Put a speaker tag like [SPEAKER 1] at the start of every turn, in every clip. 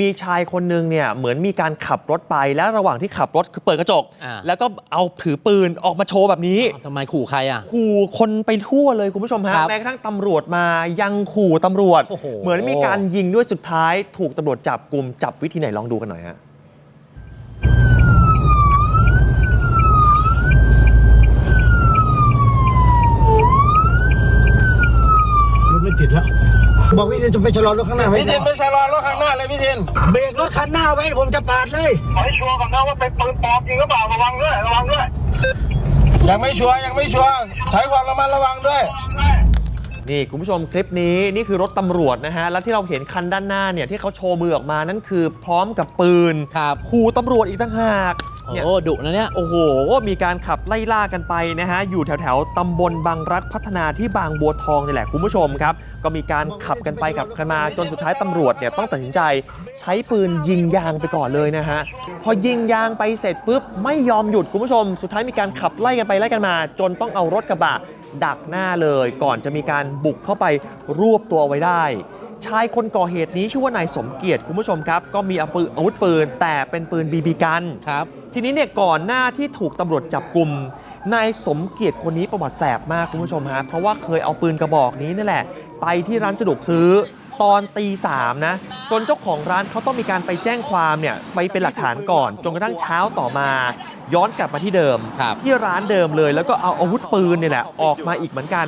[SPEAKER 1] มีชายคนหนึงเนี่ยเหมือนมีการขับรถไปแล้วระหว่างที่ขับรถคือเปิดกระจก
[SPEAKER 2] อ่า
[SPEAKER 1] แล้วก็เอาถือปืนออกมาโชว์แบบนี้
[SPEAKER 2] อ้าวทำไมขู่ใครอะ
[SPEAKER 1] ขู่คนไปทั่วเลยคุณผู้ชมฮะ
[SPEAKER 2] ครับ
[SPEAKER 1] แม้กระทั่งตำรวจมายังขู่ตำรวจ
[SPEAKER 2] โอ้โห
[SPEAKER 1] เหมือนมีการยิงด้วยสุดท้าย ถูกตำรวจจับกลุ่มจับวิธีไหนลองดูกันหน่อยฮะ
[SPEAKER 3] รถไม่ติดแล้ว บอกพี่เทนจะไปชะลอรถข้างหน้าไว้
[SPEAKER 4] พี่เทนไม่ชะลอรถข้างหน้าเลยพี่เทน
[SPEAKER 3] เบรกรถคันหน้าไว้ผมจะปาดเลย
[SPEAKER 5] ขอให้ชัวร์ก่อนนะว่าเป็นปืนปลอมจริงหรือเปล่าระวังด้วยระวังด้วย
[SPEAKER 4] ยังไม่ชัวร์ยังไม่ชัวร์ใช้ความระมัดระวังด้วย
[SPEAKER 1] นี่คุณผู้ชมคลิปนี้นี่คือรถตำรวจนะฮะ แล้วที่เราเห็นคันด้านหน้าเนี่ยที่เขาโชว์มือออกมานั่นคือพร้อมกับปืน
[SPEAKER 2] ครับ
[SPEAKER 1] ขู่ตำรวจอีกต่างหาก เนี่ย
[SPEAKER 2] โอ้ดุนะเนี่ย
[SPEAKER 1] โอ้โห มีการขับไล่ล่ากันไปนะฮะ อยู่แถวแถวๆตำบลบางรักพัฒนาที่บางบัวทองนี่แหละคุณผู้ชมครับ ก็มีการขับกันไปขับกันมาจนสุดท้ายตำรวจเนี่ยต้องตัดสินใจใช้ปืนยิงยางไปก่อนเลยนะฮะ พอยิงยางไปเสร็จปุ๊บไม่ยอมหยุดคุณผู้ชม สุดท้ายมีการขับไล่กันไปไล่กันมา จนต้องเอารถกระบะดักหน้าเลย ก่อนจะมีการบุกเข้าไปรวบตัวไว้ได้ ชายคนก่อเหตุนี้ชื่อว่านายสมเกียรติคุณผู้ชมครับ ก็มีอาวุธอาวุธปืน แต่เป็นปืนบีบีกัน
[SPEAKER 2] ครับ
[SPEAKER 1] ทีนี้เนี่ยก่อนหน้าที่ถูกตำรวจจับกลุ่มนายสมเกียรติคนนี้ประวัติแสบมากคุณผู้ชมฮะเพราะว่าเคยเอาปืนกระบอกนี้นี่แหละ ไปที่ร้านสะดวกซื้อ ตอนตีสามนะ จนเจ้าของร้านเขาต้องมีการไปแจ้งความเนี่ยไปเป็นหลักฐานก่อน จนกระทั่งเช้าต่อมา ย้อนกลับมาที่เดิม
[SPEAKER 2] ครับ
[SPEAKER 1] ที่ร้านเดิมเลย แล้วก็เอาอาวุธปืนเนี่ยแหละออกมาอีกเหมือนกัน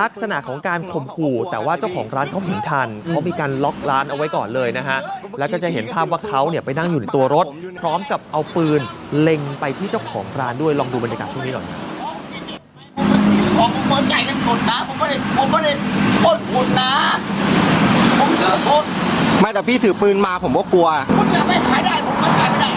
[SPEAKER 1] ลักษณะของการข่มขู่ แต่ว่าเจ้าของร้านเขาเห็นทันเขามีการล็อกร้านเอาไว้ก่อนเลยนะฮะแล้วก็จะเห็นภาพว่าเขาเนี่ยไปนั่งอยู่ในตัวรถ พร้อมกับเอาปืนเล็งไปที่เจ้าของร้านด้วยลองดูบรรยากาศช่วงนี้หน่อย
[SPEAKER 6] ของผมเปิดใจกันสุดนะผมไม่ได้ผมไม่ได้ปล้นคุณนะ ผมถือคุณ
[SPEAKER 7] ไม่ แต่พี่ถือปืนมาผมก็กลัว
[SPEAKER 6] คุณจะไม่ขายได้ผมก็ขายไม่ได้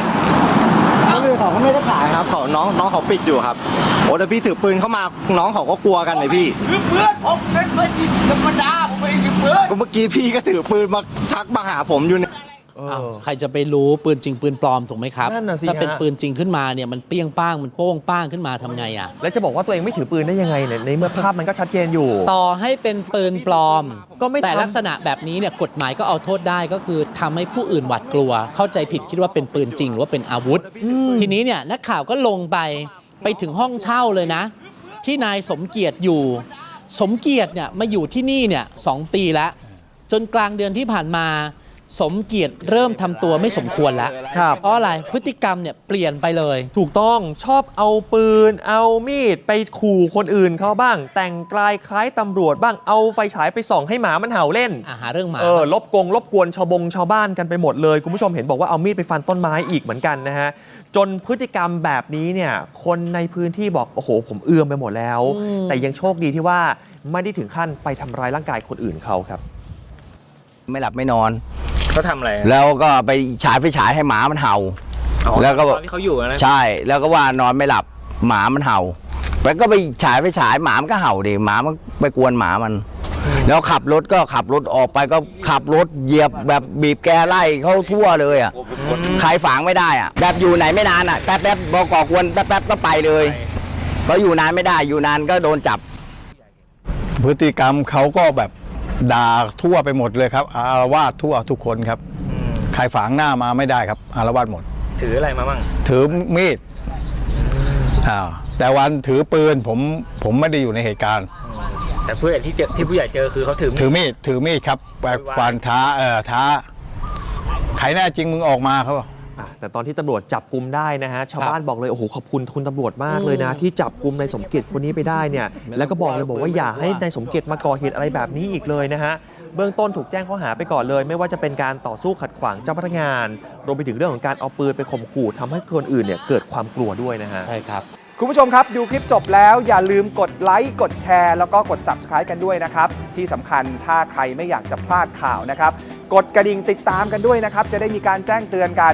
[SPEAKER 7] ก็คือเขาก็ไม่ได้ขายครับเขาน้องน้องเขาปิดอยู่ครับโอ้แต่พี่ถือปืนเข้ามาน้องเขาก็กลัวกันเลยพี่
[SPEAKER 6] คือเพื่อนผมเป็นเพื่อนที่ธรรมดาผมไม่ได้ยิงเพื่อน
[SPEAKER 7] ก็เมื่อกี้พี่ก็ถือปืนมาชักมาหาผมอยู่เนี่ย
[SPEAKER 1] เอ
[SPEAKER 2] อ้าว
[SPEAKER 1] อ
[SPEAKER 2] ใครจะไปรู้ปืนจริงปืนปลอมถูกไหมครับ
[SPEAKER 1] นั่นน่ะสิ
[SPEAKER 2] ถ้าเป็น
[SPEAKER 1] ฮะ
[SPEAKER 2] ปืนจริงขึ้นมาเนี่ยมันเปี้ยงป้างมันโป้งป้างขึ้นมาทำไงอะ
[SPEAKER 1] แล้วจะบอกว่าตัวเองไม่ถือปืนได้ยังไงเนี่ยในเมื่อภาพมันก็ชัดเจนอยู่
[SPEAKER 2] ต่อให้เป็นปืนปลอม
[SPEAKER 1] ก็ไม่
[SPEAKER 2] แต่
[SPEAKER 1] ทำ
[SPEAKER 2] ลักษณะแบบนี้เนี่ยกฎหมายก็เอาโทษได้ก็คือทำให้ผู้อื่นหวาดกลัว เข้าใจผิดคิดว่าเป็นปืนจริงหรือว่าเป็นอาวุธ ทีนี้เนี่ยนักข่าวก็ลงไปไปถึงห้องเช่าเลยนะ ที่นายสมเกียรติอยู่ สมเกียรติเนี่ยมาอยู่ที่นี่เนี่ยสองปีแล้ว จนกลางเดือนที่ผ่านมา สมเกียรติเริ่มทำตัวไม่สมควรแล้ว
[SPEAKER 1] ครับ
[SPEAKER 2] เพราะอะไรพฤติกรรมเนี่ยเปลี่ยนไปเลย
[SPEAKER 1] ถูกต้องชอบเอาปืน เอามีดไปขู่คนอื่นเขาบ้าง แต่งกลายคล้ายตำรวจบ้างเอาไฟฉายไปส่องให้หมามันเห่าเล่น
[SPEAKER 2] อาหาเรื่องหมา
[SPEAKER 1] เออลบกงลบกวนชาวบงชาวบ้านกันไปหมดเลย คุณผู้ชมเห็นบอกว่าเอามีดไปฟันต้นไม้อีกเหมือนกันนะฮะ จนพฤติกรรมแบบนี้เนี่ย คนในพื้นที่บอก โอ้โห ผมเอื้อมไปหมดแล้ว
[SPEAKER 2] อืม
[SPEAKER 1] แต่ยังโชคดีที่ว่าไม่ได้ถึงขั้นไปทำร้ายร่างกายคนอื่นเขาครับ
[SPEAKER 7] ไม่หลับไม่นอน
[SPEAKER 8] เขาทำอะไร
[SPEAKER 7] แล้วก็ไปฉายไฟฉายให้หมามันเห่า
[SPEAKER 8] อ๋อ
[SPEAKER 7] แล้วก็
[SPEAKER 8] ตอนที่เขาอยู่นะ
[SPEAKER 7] ใช่แล้วก็ว่านอนไม่หลับหมามันเห่าแล้วก็ไปฉายไฟฉายหมามันก็เห่าดิหมามันไปกวนหมามัน แล้วขับรถก็ขับรถออกไปก็ขับรถเหยียบแบบบีบแกไล่เข้าทั่วเลยอะใครฝังไม่ได้อะแบบอยู่ไหนไม่นานอะแป๊บแป๊บๆบอกก่อกวนแป๊บแป๊บๆก็ไปเลย ก็อยู่นานไม่ได้อยู่นานก็โดนจับ
[SPEAKER 9] พฤติกรรมเขาก็แบบ ด่าทั่วไปหมดเลยครับอารวาสทั่วทุกคนครับใครฝางหน้ามาไม่ได้ครับ อารวาสหมด
[SPEAKER 8] ถืออะไรมาบ้าง
[SPEAKER 9] ถือมีดอ่าแต่วันถือปืนผมผมไม่ได้อยู่ในเหตุการณ์
[SPEAKER 8] แต่ผู้ใหญ่ที่เจอที่ผู้ใหญ่เจอคือเขาถือมีด
[SPEAKER 9] ถือมีดถือมีดครับแบบ
[SPEAKER 8] โวยวาย
[SPEAKER 9] ควานท้าเอ่อท้าใครแน่จริงมึงออกมาเขาบอก
[SPEAKER 1] อะแต่ตอนที่ตำรวจจับกลุ่มได้นะฮะชาวบ้านบอกเลยโอ้โหขอบคุณคุณตำรวจมากเลยนะ ที่จับกลุ่มนายสมเกียรติคนนี้ไปได้เนี่ยแล้วก็บอกเลยบอกว่าอย่าให้นายสมเกียรติมาก่อเหตุอะไรแบบนี้อีกเลยนะฮะเบื้องต้นถูกแจ้งข้อหาไปก่อนเลย ไม่ว่าจะเป็นการต่อสู้ขัดขวางเจ้าพนักงานรวมไปถึงเรื่องของการเอาปืนไปข่มขู่ทำให้คนอื่นเนี่ยเกิดความกลัวด้วยนะฮะ
[SPEAKER 2] ใช่ครับ
[SPEAKER 10] คุณผู้ชมครับ ดูคลิปจบแล้วอย่าลืมกดไลค์กดแชร์ แล้วก็กด Subscribe กันด้วยนะครับ ที่สำคัญถ้าใครไม่อยากจะพลาดข่าวนะครับ กดกระดิ่งติดตามกันด้วยนะครับ จะได้มีการแจ้งเตือนกัน